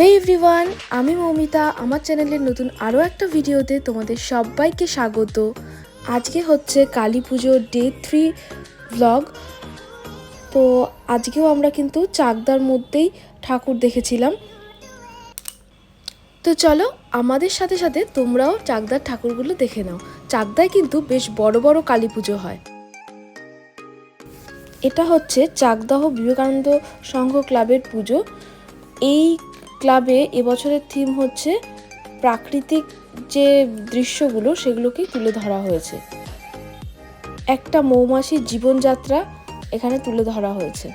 হে everyone আমি মৌমিতা। আমার চ্যানেলের নতুন আরও একটা ভিডিওতে তোমাদের সবাইকে স্বাগত। আজকে হচ্ছে কালী পুজোর ডে থ্রি ব্লগ তো আজকেও আমরা কিন্তু চাকদার মধ্যেই ঠাকুর দেখেছিলাম। তো চলো, আমাদের সাথে সাথে তোমরাও চাকদার ঠাকুরগুলো দেখে নাও। চাকদায় কিন্তু বেশ বড় বড় কালী পুজো হয়। এটা হচ্ছে চাকদাহ বিবেকানন্দ সংঘ ক্লাবের পুজো। এই ক্লাবে এবছরের থিম হচ্ছে প্রাকৃতিক যে দৃশ্যগুলো সেগুলোকে তুলে ধরা হয়েছে। একটা মৌমাছির জীবনযাত্রা এখানে তুলে ধরা হয়েছে।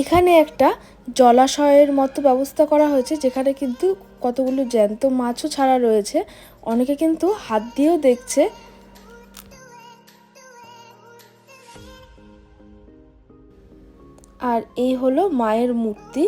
এখানে একটা জলাশয়ের মতো ব্যবস্থা করা হয়েছে, যেখানে কিন্তু কতগুলো জ্যান্ত মাছও ছাড়া রয়েছে। অনেকে কিন্তু হাত দিয়েও দেখছে। আর এই হলো মায়ের মূর্তি।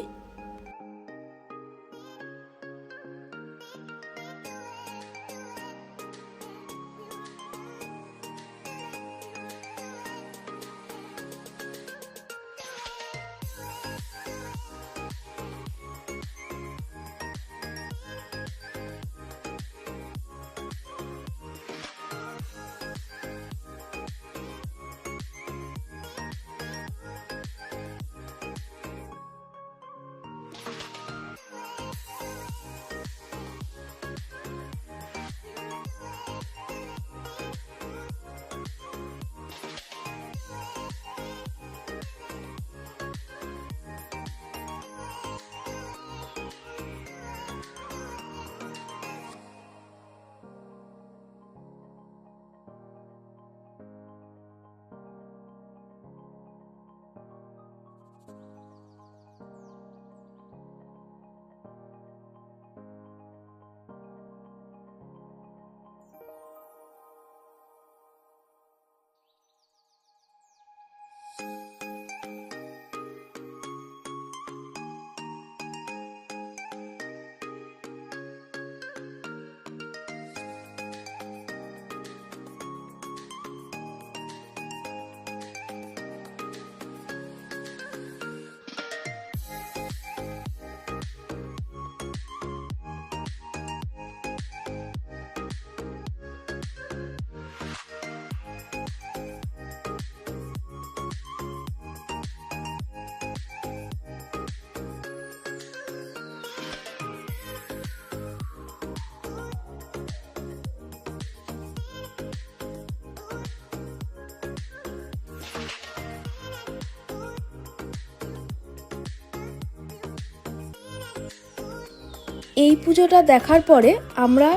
এই পুজোটা দেখার পরে আমরা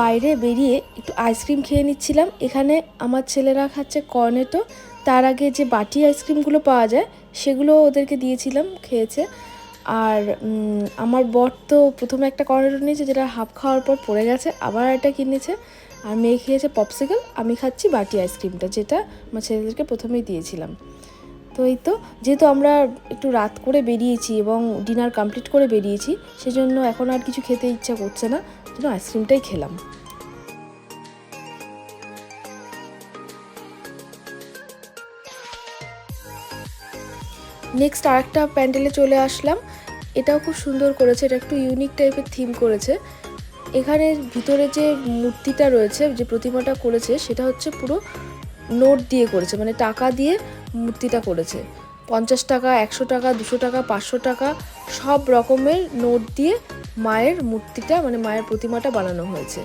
বাইরে বেরিয়ে একটু আইসক্রিম খেয়ে নিচ্ছিলাম। এখানে আমার ছেলেরা খাচ্ছে কর্নেটো। তার আগে যে বাটি আইসক্রিমগুলো পাওয়া যায়, সেগুলো ওদেরকে দিয়েছিলাম, খেয়েছে। আর আমার বর তো প্রথমে একটা কর্নেটো নিয়েছে, যেটা হাফ খাওয়ার পর পড়ে গেছে, আবার একটা কিনেছে। আর মেয়ে খেয়েছে পপসিকল, আমি খাচ্ছি বাটি আইসক্রিমটা, যেটা আমার ছেলেদেরকে প্রথমেই দিয়েছিলাম। তো এই তো, যেহেতু আমরা একটু রাত করে বেরিয়েছি এবং ডিনার কমপ্লিট করে বেরিয়েছি, সেজন্য এখন আর কিছু খেতে ইচ্ছা করছে না জন্য আইসক্রিমটাই খেলাম। নেক্সট আরেকটা প্যান্ডেলে চলে আসলাম। এটাও খুব সুন্দর করেছে, এটা একটু ইউনিক টাইপের থিম করেছে। এখানে ভিতরে যে মূর্তিটা রয়েছে, যে প্রতিমাটা করেছে, সেটা হচ্ছে পুরো নোট দিয়ে করেছে মানে টাকা দিয়ে মূর্তিটা করেছে। পঞ্চাশ টাকা, একশো টাকা, দুশো টাকা, পাঁচশো টাকা, সব রকমের নোট দিয়ে মায়ের মূর্তিটা মানে মায়ের প্রতিমাটা বানানো হয়েছে।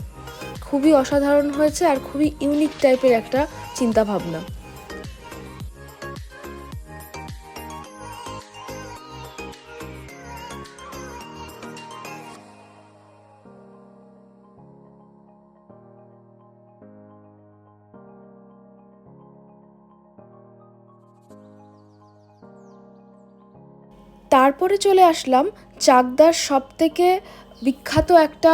খুবই অসাধারণ হয়েছে আর খুবই ইউনিক টাইপের একটা চিন্তা তারপরে চলে আসলাম চাকদার সব থেকে বিখ্যাত একটা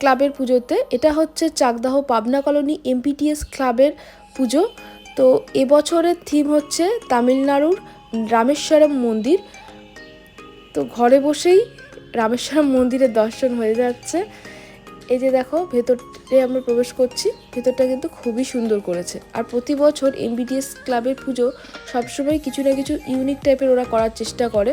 ক্লাবের পুজোতে। এটা হচ্ছে চাকদাহ পাবনা কলোনি এমপিটিএস ক্লাবের পুজো। তো এবছরের থিম হচ্ছে তামিলনাড়ুর রামেশ্বরম মন্দির। তো ঘরে বসেই রামেশ্বরম মন্দিরের দর্শন হয়ে যাচ্ছে। এই যে দেখো, ভেতরে আমরা প্রবেশ করছি। ভেতরটা কিন্তু খুবই সুন্দর করেছে। আর প্রতি বছর এমবিডিএস ক্লাবের পুজো সবসময় কিছু না কিছু ইউনিক টাইপের ওরা করার চেষ্টা করে।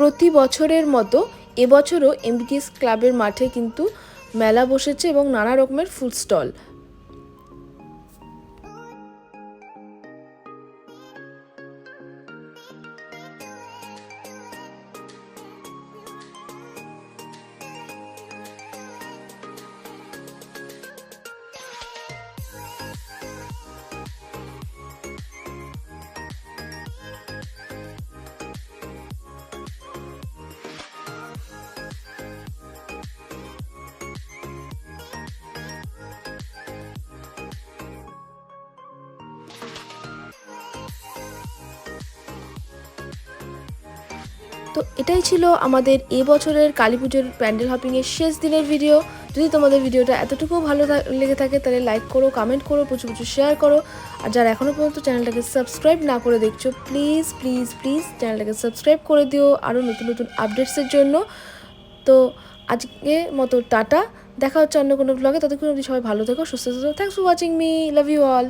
প্রতি বছরের মতো এবছরও এমবিটিএস ক্লাবের মাঠে কিন্তু মেলা বসেছে এবং নানা রকমের ফুড স্টল তো এটাই ছিল আমাদের এবছরের কালী পুজোর প্যান্ডেল হপিংয়ের শেষ দিনের ভিডিও। যদি তোমাদের ভিডিওটা এতটুকু ভালো লেগে থাকে, তাহলে লাইক করো কমেন্ট করো, প্রচুর প্রচুর শেয়ার করো। আর যারা এখনও পর্যন্ত চ্যানেলটাকে সাবস্ক্রাইব না করে দেখছ প্লিজ প্লিজ প্লিজ চ্যানেলটাকে সাবস্ক্রাইব করে দিও আরও নতুন নতুন আপডেটসের জন্য। তো আজকে মতো টাটা। দেখা হচ্ছে অন্য কোনো ব্লগে ততক্ষণ অবধি সবাই ভালো থেকো, সুস্থ থেকো। Thanks for watching me love you all